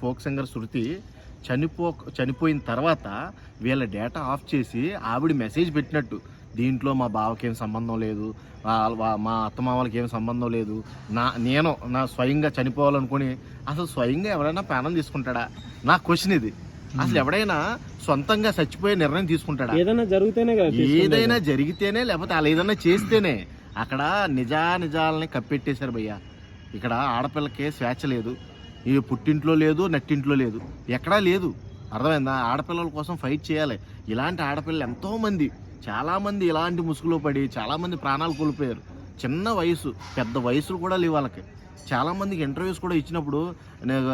Folk singer శృతి చనిపో చనిపోయిన తర్వాత వీళ్ళ డేటా ఆఫ్ చేసి ఆవిడ మెసేజ్ పెట్టినట్టు. దీంట్లో మా బావకి ఏం సంబంధం లేదు మా అత్తమామలకి ఏం సంబంధం లేదు. నా నేను నా స్వయంగా చనిపోవాలనుకుని అసలు స్వయంగా ఎవరైనా ప్రాణం తీసుకుంటాడా? నా క్వశ్చన్ ఇది. అసలు ఎవడైనా సొంతంగా చచ్చిపోయే నిర్ణయం తీసుకుంటాడా? ఏదైనా జరిగితేనే. ఏదైనా జరిగితేనే లేకపోతే అలా ఏదైనా చేస్తేనే. అక్కడ నిజా నిజాలని కప్పెట్టేశారు భయ్య. ఇక్కడ ఆడపిల్లకే స్వేచ్ఛ లేదు. ఈ పుట్టింట్లో లేదు నట్టింట్లో లేదు. ఎక్కడా లేదు. అర్థమైందా? ఆడపిల్లల కోసం ఫైట్ చేయాలి. ఇలాంటి ఆడపిల్లలు ఎంతో మంది చాలా మంది ఇలాంటి ముసుగులో పడి చాలా మంది ప్రాణాలు కోల్పోయారు. చిన్న వయసు పెద్ద వయసులు కూడా లేవు వాళ్ళకి. చాలా మందికి ఇంటర్వ్యూస్ కూడా ఇచ్చినప్పుడు నేను,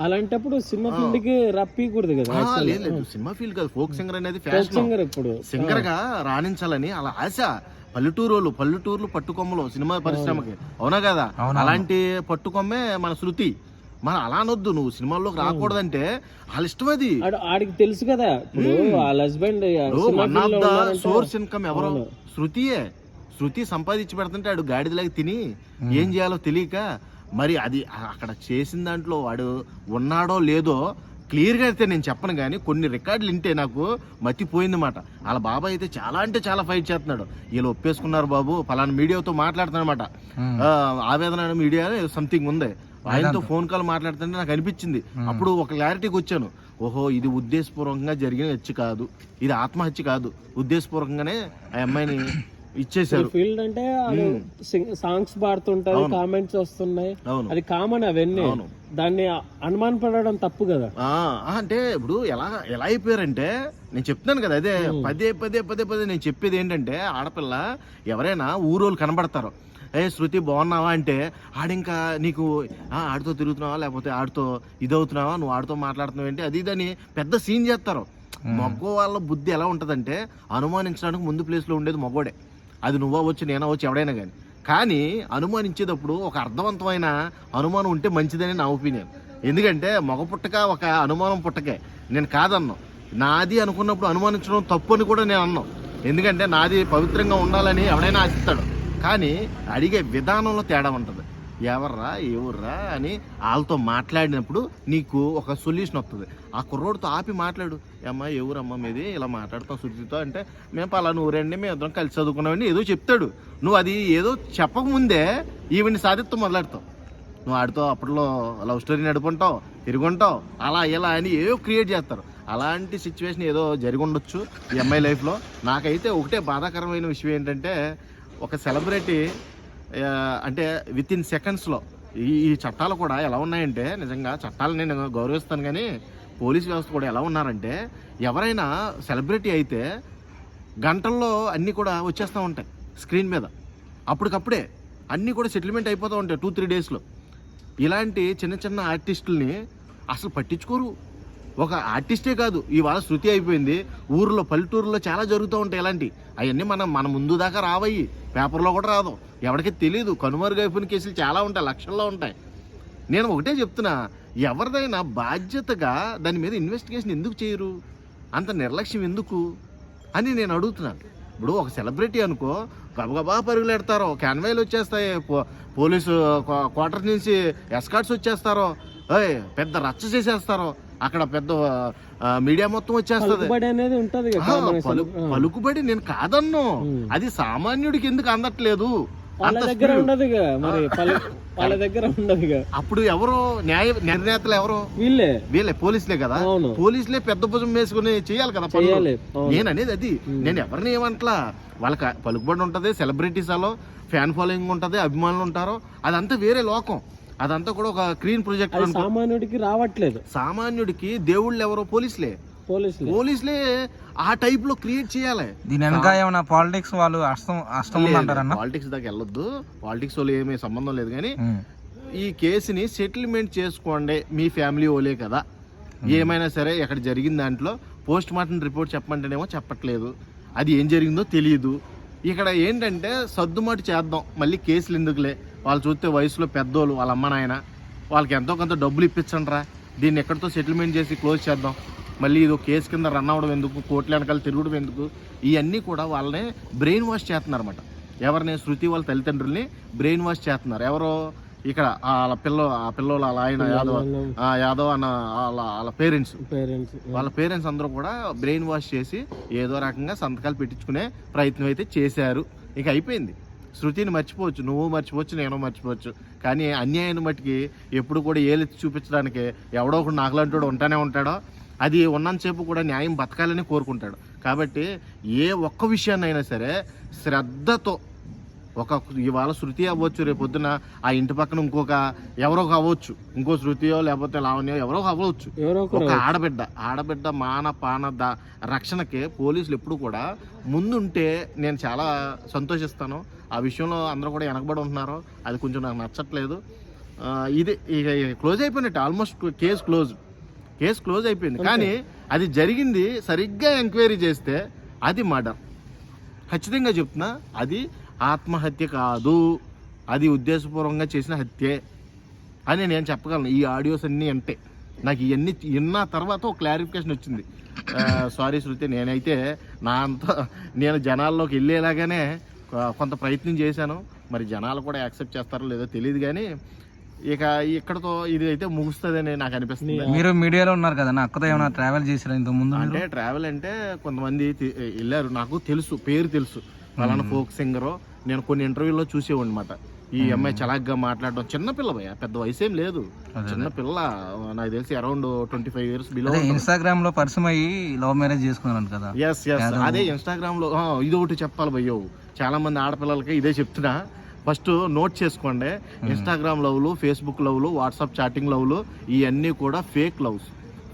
అలాంటప్పుడు సినిమా ఫీల్డ్కి రప్పీకూడదు కదా ఆ, లేదు లేదు. సినిమా ఫీల్డ్ కాదు. ఫోక్ సింగర్ అనేది ఫ్యాషన్. సింగర్ ఇప్పుడు సింగర్గా రాణించాలని అలా ఆశ. పల్లెటూరులు పల్లెటూర్లు పట్టుకొమ్మలు సినిమా పరిశ్రమకి. అవునా కదా? అలాంటి పట్టుకొమ్మే మన శృతి. మన అలా అనొద్దు నువ్వు సినిమాల్లోకి రాకూడదంటే వాళ్ళ ఇష్టం అది. ఆడు- ఆడికి తెలుసు కదా. ఇప్పుడు వాళ్ళ husband one of the source income ఎవరు? శృతియే. శృతి సంపాదించి పెడుతుంటే ఆడు గాడిదలాగా తిని ఏం చేయాలో తెలియక మరి అది అక్కడ చేసిన దాంట్లో వాడు ఉన్నాడో లేదో క్లియర్గా అయితే నేను చెప్పను కానీ కొన్ని రికార్డులు వింటే నాకు మతిపోయింది మాట. వాళ్ళ బాబాయ్ అయితే చాలా అంటే చాలా ఫైట్ చేస్తున్నాడు. వీళ్ళు ఒప్పేసుకున్నారు బాబు పలానా మీడియాతో మాట్లాడుతున్నమాట ఆవేదన మీడియా సంథింగ్ ఉంది. ఆయనతో ఫోన్ కాల్ మాట్లాడుతుంటే నాకు అనిపించింది. అప్పుడు ఒక క్లారిటీకి వచ్చాను. ఓహో ఇది ఉద్దేశపూర్వకంగా జరిగిన హత్య కాదు. ఇది ఆత్మహత్య కాదు. ఉద్దేశపూర్వకంగానే ఆ అమ్మాయిని ఇచ్చేశారు. ఫీల్డ్ అంటే సాంగ్స్ పాడుతుంటారు కామెంట్స్ వస్తున్నాయి. అది కామన్ అవన్నీ. అవును. దాన్ని అనుమాన పడడం తప్పు కదా. అంటే ఇప్పుడు ఎలా ఎలా అయిపోయారంటే నేను చెప్తున్నాను కదా అదే పదే పదే పదే పదే నేను చెప్పేది ఏంటంటే ఆడపిల్ల ఎవరైనా ఊరోళ్ళు కనబడతారు. ఏ శృతి బాగున్నావా? అంటే ఆడింకా నీకు ఆడితో తిరుగుతున్నావా? లేకపోతే ఆడితో ఇదవుతున్నావా? నువ్వు ఆడితో మాట్లాడుతున్నావు ఏంటి? అది ఇదని పెద్ద సీన్ చేస్తారు. మగ వాళ్ళ బుద్ధి ఎలా ఉంటుందంటే అనుమానించడానికి ముందు ప్లేస్లో ఉండేది మగోడే. అది నువ్వు అవ్వచ్చు నేను అవ్వచ్చు ఎవడైనా కానీ కానీ అనుమానించేటప్పుడు ఒక అర్థవంతమైన అనుమానం ఉంటే మంచిదని నా ఒపీనియన్. ఎందుకంటే మగ పుట్టక ఒక అనుమానం పుట్టకే. నేను కాదన్నాను నాది అనుకున్నప్పుడు అనుమానించడం తప్పు అని కూడా నేను అన్నాను ఎందుకంటే నాది పవిత్రంగా ఉండాలని ఎవడైనా ఆశిస్తాడు. కానీ అడిగే విధానంలో తేడా ఉంటుంది. ఎవర్రా ఎవర్రా అని వాళ్ళతో మాట్లాడినప్పుడు నీకు ఒక సొల్యూషన్ వస్తుంది ఆ కుర్రోడితో ఆపి మాట్లాడు. అమ్మా ఎవరమ్మా మీది? ఇలా మాట్లాడతాం శుద్ధితో అంటే మేము పలానా ఊరండి మేము ఇద్దరం కలిసి చదువుకున్నామని ఏదో చెప్తాడు. నువ్వు అది ఏదో చెప్పకముందే ఈవిని సాధిస్తూ మొదలెడతావు. నువ్వు ఆడితో అప్పట్లో లవ్ స్టోరీ నడుపుంటావు తిరుగుంటావు అలా ఇలా అని ఏదో క్రియేట్ చేస్తారు. అలాంటి సిచ్యువేషన్ ఏదో జరిగి ఉండొచ్చు ఈ అమ్మాయి లైఫ్లో. నాకైతే ఒకటే బాధాకరమైన విషయం ఏంటంటే ఒక సెలబ్రిటీ అంటే విత్ ఇన్ సెకండ్స్లో ఈ ఈ చట్టాలు కూడా ఎలా ఉన్నాయంటే నిజంగా చట్టాలు నేను గౌరవిస్తాను కానీ పోలీస్ వ్యవస్థ కూడా ఎలా ఉన్నారంటే ఎవరైనా సెలబ్రిటీ అయితే గంటల్లో అన్నీ కూడా వచ్చేస్తూ ఉంటాయి స్క్రీన్ మీద. అప్పటికప్పుడే అన్నీ కూడా సెటిల్మెంట్ అయిపోతూ ఉంటాయి టూ త్రీ డేస్లో. ఇలాంటి చిన్న చిన్న ఆర్టిస్టుల్ని అసలు పట్టించుకోరు. ఒక ఆర్టిస్టే కాదు. ఇవాళ శృతి అయిపోయింది. ఊర్లో పల్లెటూరులో చాలా జరుగుతూ ఉంటాయి ఇలాంటి. అవన్నీ మనం మన ముందు దాకా రావయ్యి. పేపర్లో కూడా రాదు. ఎవరికి తెలియదు కనుమరుగైపోయిన కేసులు చాలా ఉంటాయి. లక్షల్లో ఉంటాయి. నేను ఒకటే చెప్తున్నా. ఎవరిదైనా బాధ్యతగా దాని మీద ఇన్వెస్టిగేషన్ ఎందుకు చేయరు? అంత నిర్లక్ష్యం ఎందుకు? అని నేను అడుగుతున్నాను. ఇప్పుడు ఒక సెలబ్రిటీ అనుకో గబగబా పరుగులు ఎడతారో క్యాన్వాయిలు వచ్చేస్తాయి. పో- పోలీసు క్వార్టర్ నుంచి ఎస్కాట్స్ వచ్చేస్తారో ఏయ్ పెద్ద రచ్చ చేసేస్తారో అక్కడ పెద్ద మీడియా మొత్తం వచ్చేస్తుంది. పలుకుబడి అనేది ఉంటది నేను కాదన్ను. అది సామాన్యుడికి ఎందుకు అందట్లేదు? వాళ్ళ దగ్గర మరి వాళ్ళ దగ్గర అప్పుడు ఎవరు? న్యాయ నిర్ణేతలు ఎవరు? వీళ్ళే. వీళ్ళే పోలీసులే కదా? పోలీసులే పెద్ద భుజం వేసుకుని చేయాలి కదా. నేను అనేది అది. నేను ఎవరిని ఏమంటలా? వాళ్ళకి పలుకుబడి ఉంటుంది సెలబ్రిటీస్ అలో ఫ్యాన్ ఫాలోయింగ్ ఉంటుంది అభిమానులు ఉంటారో. అదంతా వేరే లోకం. అదంతా కూడా ఒక క్లీన్ ప్రొజెక్ట్ సామాన్యుడికి రావట్లేదు. సామాన్యుడికి దేవుళ్ళు ఎవరో పోలీసులే. పోలీసులు. పోలీసులే ఆ టైప్లో క్రియేట్ చేయాలి. దీని వెనక ఏమైనా పాలిటిక్స్ వాళ్ళు అస్తం ఉందంటారన్న? పాలిటిక్స్ దాకా వెళ్ళొద్దు. పాలిటిక్స్ వాళ్ళు ఏమీ సంబంధం లేదు కానీ ఈ కేసుని సెటిల్మెంట్ చేసుకోండి మీ ఫ్యామిలీ ఓలే కదా. ఏమైనా సరే ఎక్కడ జరిగిన దాంట్లో పోస్ట్ మార్టం రిపోర్ట్ చెప్పమంటేనేమో చెప్పట్లేదు. అది ఏం జరిగిందో తెలియదు ఇక్కడ ఏంటంటే సర్దుమాటు చేద్దాం. మళ్ళీ కేసులు ఎందుకులే? వాళ్ళు చూస్తే వయసులో పెద్దోళ్ళు వాళ్ళ అమ్మ నాయన వాళ్ళకి ఎంతో కొంత డబ్బులు ఇప్పించండిరా. దీన్ని ఎక్కడితో సెటిల్మెంట్ చేసి క్లోజ్ చేద్దాం. మళ్ళీ ఇది ఒక కేసు కింద రన్ అవ్వడం ఎందుకు? కోట్ల వెనకాల తిరగడం ఎందుకు? ఇవన్నీ కూడా వాళ్ళని బ్రెయిన్ వాష్ చేస్తున్నారు అనమాట ఎవరిని? శృతి వాళ్ళ తల్లిదండ్రుల్ని బ్రెయిన్ వాష్ చేస్తున్నారు. ఎవరో ఇక్కడ వాళ్ళ పిల్ల ఆ పిల్లలు అలా ఆయన యాదవ్ ఆ యాదవ్ అన్న వాళ్ళ వాళ్ళ పేరెంట్స్. పేరెంట్స్. వాళ్ళ పేరెంట్స్ అందరూ కూడా బ్రెయిన్ వాష్ చేసి ఏదో రకంగా సంతకాలు పెట్టించుకునే ప్రయత్నం అయితే చేశారు. ఇక అయిపోయింది. శృతిని మర్చిపోవచ్చు నువ్వు మర్చిపోవచ్చు నేను మర్చిపోవచ్చు. కానీ అన్యాయాన్ని మట్టికి ఎప్పుడు కూడా ఏలెత్తి చూపించడానికి ఎవడో ఒకడు నాకులాంటి ఉంటానే ఉంటాడో అది ఉన్నంతసేపు కూడా న్యాయం బతకాలని కోరుకుంటాడు. కాబట్టి ఏ ఒక్క విషయాన్నైనా సరే శ్రద్ధతో ఒక ఇవాళ శృతి అవ్వచ్చు రేపు పొద్దున ఆ ఇంటి పక్కన ఇంకొక ఎవరో అవ్వచ్చు. ఇంకో శృతియో లేకపోతే లావణ్యో ఎవరో అవ్వచ్చు. ఒక ఆడబిడ్డ ఆడబిడ్డ మాన పాన ద రక్షణకి పోలీసులు ఎప్పుడు కూడా ముందుంటే నేను చాలా సంతోషిస్తాను. ఆ విషయంలో అందరూ కూడా వెనకబడి ఉంటున్నారు. అది కొంచెం నాకు నచ్చట్లేదు. ఇది ఇక క్లోజ్ అయిపోయినట్టు almost case close. Case close అయిపోయింది. కానీ అది జరిగింది సరిగ్గా ఎంక్వైరీ చేస్తే అది మర్డర్. ఖచ్చితంగా చెప్తున్నా అది ఆత్మహత్య కాదు. అది ఉద్దేశపూర్వకంగా చేసిన హత్యే అని నేను చెప్పగలను. ఈ ఆడియోస్ అన్నీ అంటే నాకు ఇవన్నీ విన్న తర్వాత ఒక క్లారిఫికేషన్ వచ్చింది. సారీ శృతి నేనైతే నా అంత నేను జనాల్లోకి వెళ్ళేలాగానే కొంత ప్రయత్నం చేశాను. మరి జనాలు కూడా యాక్సెప్ట్ చేస్తారో లేదో తెలియదు కానీ ఇక ఇక్కడతో ఇది అయితే ముగుస్తుందని నాకు అనిపిస్తుంది. మీరు మీడియాలో ఉన్నారు కదా అక్కతో ఏమైనా ట్రావెల్ చేసారా ఇంత ముందు అంటే ట్రావెల్ అంటే కొంతమంది వెళ్ళారు. నాకు తెలుసు పేరు తెలుసు. పలానా ఫోక్ సింగర్ నేను కొన్ని ఇంటర్వ్యూలో చూసేవాడి అనమాట ఈ అమ్మాయి చలాగ్గా మాట్లాడడం చిన్న పిల్ల భయ పెద్ద వయసు ఏం లేదు చిన్న పిల్ల నాకు తెలిసి around twenty five years below ఇన్స్టాగ్రామ్లో పరిచయం అయ్యి లవ్ మ్యారేజ్ చేసుకున్నారంట కదా. ఎస్ ఎస్ అదే ఇన్స్టాగ్రామ్లో ఇది ఒకటి చెప్పాలి భయ్యో. చాలా మంది ఆడపిల్లలకి ఇదే చెప్తున్నా. ఫస్ట్ నోట్ చేసుకోండి. ఇన్స్టాగ్రామ్ లవ్లు ఫేస్బుక్ లవ్లు వాట్సాప్ చాటింగ్ లవ్లు ఇవన్నీ కూడా fake loves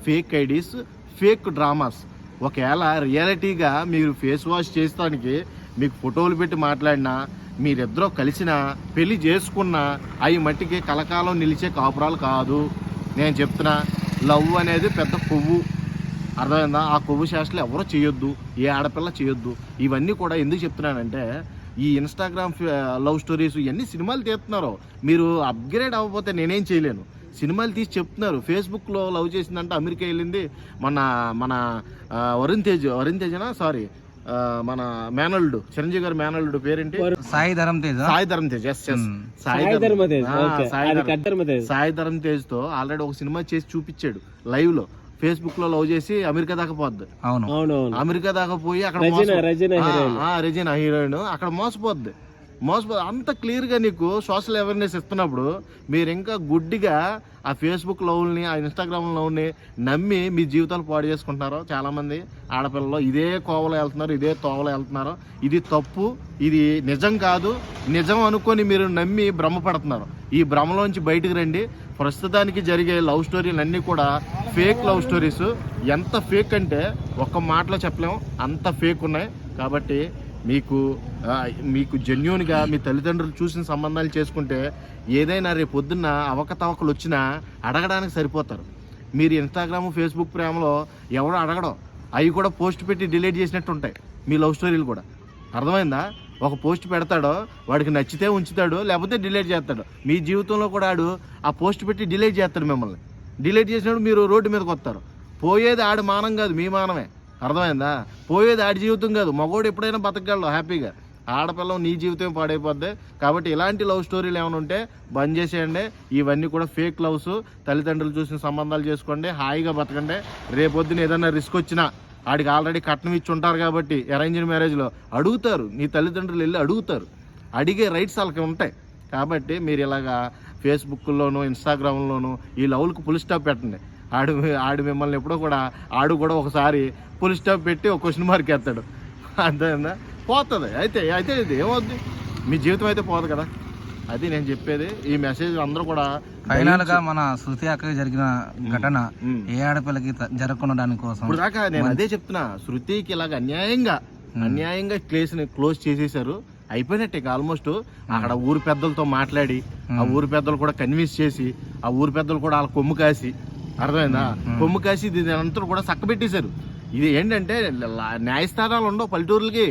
fake IDs fake dramas ఒకవేళ రియాలిటీగా మీరు ఫేస్ వాష్ చేస్తానికి మీకు ఫోటోలు పెట్టి మాట్లాడినా మీరిద్దరూ కలిసిన పెళ్ళి చేసుకున్నా అవి మట్టికి కలకాలం నిలిచే కాపురాలు కాదు. నేను చెప్తున్నా లవ్ అనేది పెద్ద కొవ్వు. అర్థమైందా? ఆ కొవ్వు శాస్త్రాలు ఎవరో చేయొద్దు ఏ ఆడపిల్ల చేయొద్దు. ఇవన్నీ కూడా ఎందుకు చెప్తున్నానంటే ఈ ఇన్స్టాగ్రామ్ లవ్ స్టోరీస్ ఇవన్నీ సినిమాలు తీస్తున్నారు. మీరు అప్గ్రేడ్ అవ్వకపోతే నేనేం చేయలేను. సినిమాలు తీసి చెప్తున్నారు. ఫేస్బుక్లో లవ్ చేసిందంటే అమెరికా వెళ్ళింది. మన మన వరుణ్ తేజ్ వరుణ్ తేజనా? సారీ మన మేనల్డ్ చిరంజీవి గారి మేనల్డ్ పేరేంటి? Sai Dharam Teja Sai Dharam Tej yes yes. Sai Sai Dharam okay. Sai Dharam తేజ్తో already ఒక సినిమా చేసి చూపించాడు లైవ్లో. ఫేస్బుక్లో లవ్ చేసి అమెరికా దాకా పోద్ది. అవును. అవునవును. అమెరికా దాకా పోయి అక్కడ రెజినా హీరోయిన్ అక్కడ మోసపోద్ది. మోసపో అంత క్లియర్గా నీకు సోషల్ అవేర్నెస్ ఇస్తున్నప్పుడు మీరు ఇంకా గుడ్డిగా ఆ ఫేస్బుక్ లవ్ని ఆ ఇన్స్టాగ్రామ్ లవ్ని నమ్మి మీ జీవితాలు పాడు చేసుకుంటున్నారు చాలామంది ఆడపిల్లలు ఇదే కోవలో వెళ్తున్నారు ఇదే తోవలో వెళ్తున్నారు. ఇది తప్పు ఇది నిజం కాదు. నిజం అనుకొని మీరు నమ్మి భ్రమపడుతున్నారు ఈ భ్రమలోంచి బయటకు రండి. ప్రస్తుతానికి జరిగే లవ్ స్టోరీలు అన్నీ కూడా ఫేక్ లవ్ స్టోరీస్. ఎంత ఫేక్ అంటే ఒక్క మాటలో చెప్పలేము అంత ఫేక్ ఉన్నాయి. కాబట్టి మీకు మీకు జెన్యున్గా మీ తల్లిదండ్రులు చూసిన సంబంధాలు చేసుకుంటే ఏదైనా రేపు పొద్దున్న అవకతవకలు వచ్చినా అడగడానికి సరిపోతారు. మీరు ఇన్స్టాగ్రామ్ ఫేస్బుక్ ప్రేమలో ఎవడో అడగడం అవి కూడా పోస్ట్ పెట్టి డిలీట్ చేసినట్టు ఉంటాయి. మీ లవ్ స్టోరీలు కూడా. అర్థమైందా? ఒక పోస్ట్ పెడతాడో వాడికి నచ్చితే ఉంచుతాడు లేకపోతే డిలీట్ చేస్తాడు. మీ జీవితంలో కూడా ఆడు ఆ పోస్ట్ పెట్టి డిలీట్ చేస్తాడు మిమ్మల్ని. డిలీట్ చేసినప్పుడు మీరు రోడ్డు మీదకి వస్తారు. పోయేది ఆడు మానం కాదు మీ మానమే. అర్థమైందా? పోయేది ఆడి జీవితం కాదు. మగోడు ఎప్పుడైనా బతకగలడు హ్యాపీగా. ఆడపిల్లం నీ జీవితం పాడైపోద్ది. కాబట్టి ఇలాంటి లవ్ స్టోరీలు ఏమైనా ఉంటే బంద్ చేసేయండి. ఇవన్నీ కూడా ఫేక్ లవ్స్. తల్లిదండ్రులు చూసిన సంబంధాలు చేసుకోండి. హాయిగా బతకండి. రేపొద్దున ఏదైనా రిస్క్ వచ్చినా ఆడికి ఆల్రెడీ కట్నం ఇచ్చి ఉంటారు కాబట్టి అరేంజ్డ్ మ్యారేజ్లో అడుగుతారు. నీ తల్లిదండ్రులు వెళ్ళి అడుగుతారు. అడిగే రైట్స్ వాళ్ళకి ఉంటాయి. కాబట్టి మీరు ఇలాగా ఫేస్బుక్లోను ఇన్స్టాగ్రామ్లోను ఈ లవ్లకు ఫుల్ స్టాప్ పెట్టండి. ఆడు ఆడు మిమ్మల్ని ఎప్పుడో కూడా ఆడు కూడా ఒకసారి పులి స్టాప్ పెట్టి ఒక క్వశ్చన్ మార్క్ వేస్తాడు. అంతేనా పోతుంది. అయితే అయితే ఇది ఏమవుద్ది? మీ జీవితం అయితే పోదు కదా. అది నేను చెప్పేది. ఈ మెసేజ్ అందరూ కూడా ఫైనల్గా మన శృతి అక్కకి జరిగిన ఘటన. ఏ ఆడపిల్లకి జరగకుండా కోసం. ఇప్పుడు దాకా నేను అదే చెప్తున్నా. శృతికి ఇలాగ అన్యాయంగా అన్యాయంగా కేసు క్లోజ్ చేసేసారు అయిపోయినట్టే ఇక ఆల్మోస్ట్ అక్కడ ఊరు పెద్దలతో మాట్లాడి ఆ ఊరు పెద్దలు కూడా కన్విన్స్ చేసి ఆ ఊరు పెద్దలు కూడా వాళ్ళ కొమ్ము కాసి అర్థమైందా? కొమ్ము కాసి దీని అంతా కూడా చక్కబెట్టేశారు ఇది ఏంటంటే న్యాయస్థానాలు ఉండవు పల్లెటూర్లకి.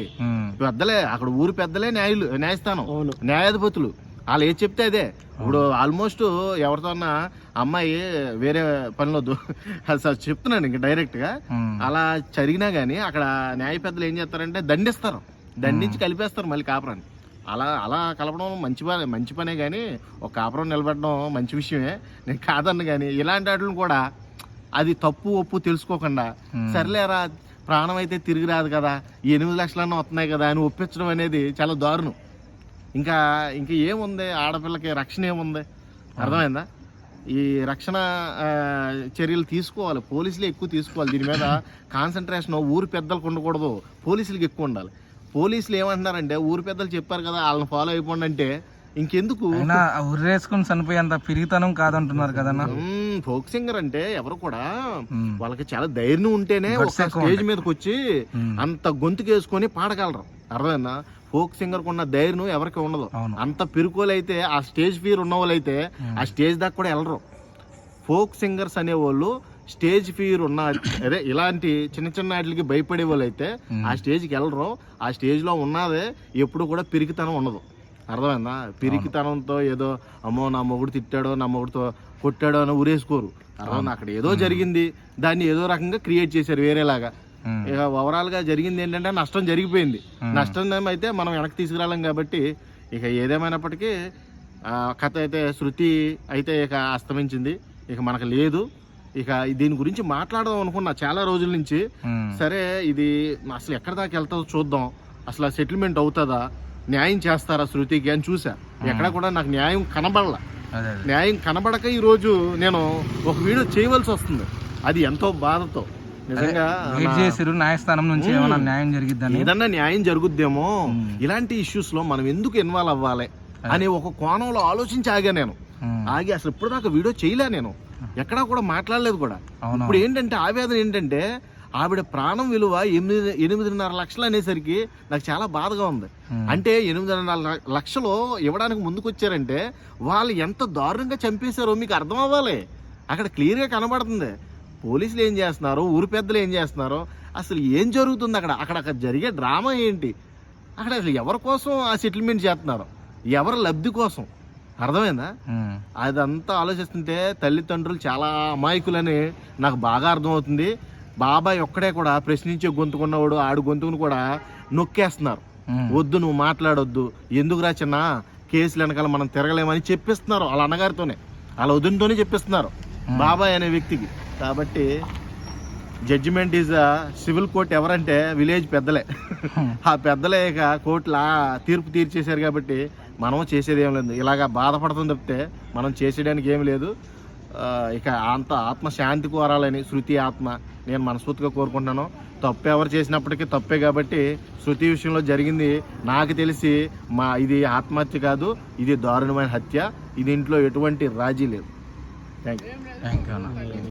పెద్దలే అక్కడ ఊరు పెద్దలే న్యాయులు న్యాయస్థానం. న్యాయాధిపతులు. వాళ్ళు ఏది చెప్తే అదే. ఇప్పుడు ఆల్మోస్ట్ ఎవరితోన్నా అమ్మాయి వేరే పనిలో దు- అసలు చెప్తున్నాను ఇంక డైరెక్ట్గా ఉమ్. అలా జరిగినా గానీ అక్కడ న్యాయ పెద్దలు ఏం చేస్తారంటే దండిస్తారు. దండించి కలిపేస్తారు మళ్ళీ కాపురాన్ని. అలా అలా కలపడం మంచి పని మంచి పనే కానీ ఒక కాపురం నిలబెట్టడం మంచి విషయమే. నేను కాదన్ను కానీ ఇలాంటి వాటిని కూడా అది తప్పు ఒప్పు తెలుసుకోకుండా సర్లేరా ప్రాణం అయితే తిరిగి రాదు కదా ఎనిమిది లక్షలన్నా వస్తున్నాయి కదా అని ఒప్పించడం అనేది చాలా దారుణం. ఇంకా ఇంకా ఏముంది? ఆడపిల్లకి రక్షణ ఏముంది? అర్థమైందా? ఈ రక్షణ చర్యలు తీసుకోవాలి. పోలీసులే ఎక్కువ తీసుకోవాలి. దీని మీద కాన్సన్ట్రేషన్ ఊరు పెద్దలకు ఉండకూడదు. పోలీసులకి ఎక్కువ ఉండాలి. పోలీసులు ఏమంటున్నారంటే ఊరు పెద్దలు చెప్పారు కదా వాళ్ళని ఫాలో అయిపోండి అంటే ఇంకెందుకు? ఉర్రేసుకుని చనిపోయేంత పిరిగితనం కాదంటున్నారు కదన్నా. ఫోక్ సింగర్ అంటే ఎవరు కూడా. వాళ్ళకి చాలా ధైర్యం ఉంటేనే ఒక స్టేజ్ మీదకి వచ్చి. అంత గొంతుకేసుకొని పాడగలరు. అర్థమైందా? ఫోక్ సింగర్ ఉన్న ధైర్యం ఎవరికి ఉండదు. అంత పిరుకోలైతే ఆ స్టేజ్ ఫీర్ ఉన్న వాళ్ళైతే ఆ స్టేజ్ దాకా కూడా వెళ్ళరు ఫోక్ సింగర్స్ అనేవాళ్ళు స్టేజ్ ఫీర్ ఉన్న అదే ఇలాంటి చిన్న చిన్న వాటికి భయపడే వాళ్ళు అయితే ఆ స్టేజ్కి వెళ్ళరు. ఆ స్టేజ్లో ఉన్నదే ఎప్పుడు కూడా పిరికితనం ఉండదు. అర్థమైందా? పిరికితనంతో ఏదో అమ్మో నా మొగుడు తిట్టాడో నా మొగుడుతో కొట్టాడో అని ఊరేసుకోరు. అర్థమైందా? అక్కడ ఏదో జరిగింది. దాన్ని ఏదో రకంగా క్రియేట్ చేశారు వేరేలాగా. ఇక ఓవరాల్గా జరిగింది ఏంటంటే నష్టం జరిగిపోయింది. నష్టం అయితే మనం వెనక్కి తీసుకురాలేం కాబట్టి ఇక ఏదేమైనప్పటికీ కథ అయితే శృతి అయితే ఇక అస్తమించింది. ఇక మనకు లేదు. ఇక దీని గురించి మాట్లాడదాం అనుకున్నా చాలా రోజుల నుంచి. సరే ఇది అసలు ఎక్కడ దాకా వెళ్తుందో చూద్దాం. అసలు సెటిల్మెంట్ అవుతుందా? న్యాయం చేస్తారా శృతికి అని చూసా. ఎక్కడ కూడా నాకు న్యాయం కనబడలా. న్యాయం కనబడక ఈ రోజు నేను ఒక వీడియో చేయవలసి వస్తుంది. అది ఎంతో బాధతో. నిజంగా చేసిరు న్యాయస్థానం నుంచి ఏమైనా న్యాయం జరిగిద్దని? ఏదన్నా న్యాయం జరుగుద్దేమో? ఇలాంటి ఇష్యూస్లో మనం ఎందుకు ఇన్వాల్వ్ అవ్వాలి? అనే ఒక కోణంలో ఆలోచించి ఆగా నేను. ఆగి అసలు ఇప్పుడు దాకా వీడియో చేయలే నేను. ఎక్కడా కూడా మాట్లాడలేదు కూడా. ఇప్పుడు ఏంటంటే ఆవేదన ఏంటంటే ఆవిడ ప్రాణం విలువ ఎనిమిది ఎనిమిదిన్నర లక్షలు అనేసరికి నాకు చాలా బాధగా ఉంది. అంటే ఎనిమిదిన్నర లక్షలు ఇవ్వడానికి ముందుకు వచ్చారంటే వాళ్ళు ఎంత దారుణంగా చంపేశారో మీకు అర్థం అవ్వాలి అక్కడ క్లియర్గా కనబడుతుంది. పోలీసులు ఏం చేస్తున్నారు? ఊరు పెద్దలు ఏం చేస్తున్నారు? అసలు ఏం జరుగుతుంది అక్కడ? అక్కడ అక్కడ జరిగే డ్రామా ఏంటి? అక్కడ అసలు ఎవరి కోసం ఆ సెటిల్మెంట్ చేస్తున్నారు? ఎవరి లబ్ధి కోసం? అర్థమైందా. అదంతా ఆలోచిస్తుంటే తల్లిదండ్రులు చాలా అమాయకులని నాకు బాగా అర్థమవుతుంది. బాబాయ్ ఒక్కడే కూడా ప్రశ్నించే గొంతుకున్నవాడు ఆడు గొంతుకును కూడా నొక్కేస్తున్నారు. వద్దు నువ్వు మాట్లాడొద్దు. ఎందుకురా చిన్న? కేసులు వెనకాల మనం తిరగలేమని చెప్పిస్తున్నారు వాళ్ళ అన్నగారితోనే. వాళ్ళ వదినతోనే చెప్పిస్తున్నారు బాబాయ్ అనే వ్యక్తికి. కాబట్టి జడ్జిమెంట్ ఈజ్ సివిల్ కోర్ట్ ఎవరంటే విలేజ్ పెద్దలే. ఆ పెద్దలే ఇక కోర్టులా తీర్పు తీర్చేశారు కాబట్టి మనం చేసేది ఏం లేదు. ఇలాగా బాధపడుతుంది తప్పితే మనం చేసేయడానికి ఏం లేదు. ఇక అంత ఆత్మ శాంతి కోరాలని శృతి ఆత్మ నేను మనస్ఫూర్తిగా కోరుకుంటున్నాను. తప్పు ఎవరు చేసినప్పటికీ తప్పే కాబట్టి శృతి విషయంలో జరిగింది నాకు తెలిసి మా ఇది ఆత్మహత్య కాదు ఇది దారుణమైన హత్య. ఇది ఇంట్లో ఎటువంటి రాజీ లేదు. Thank you thank you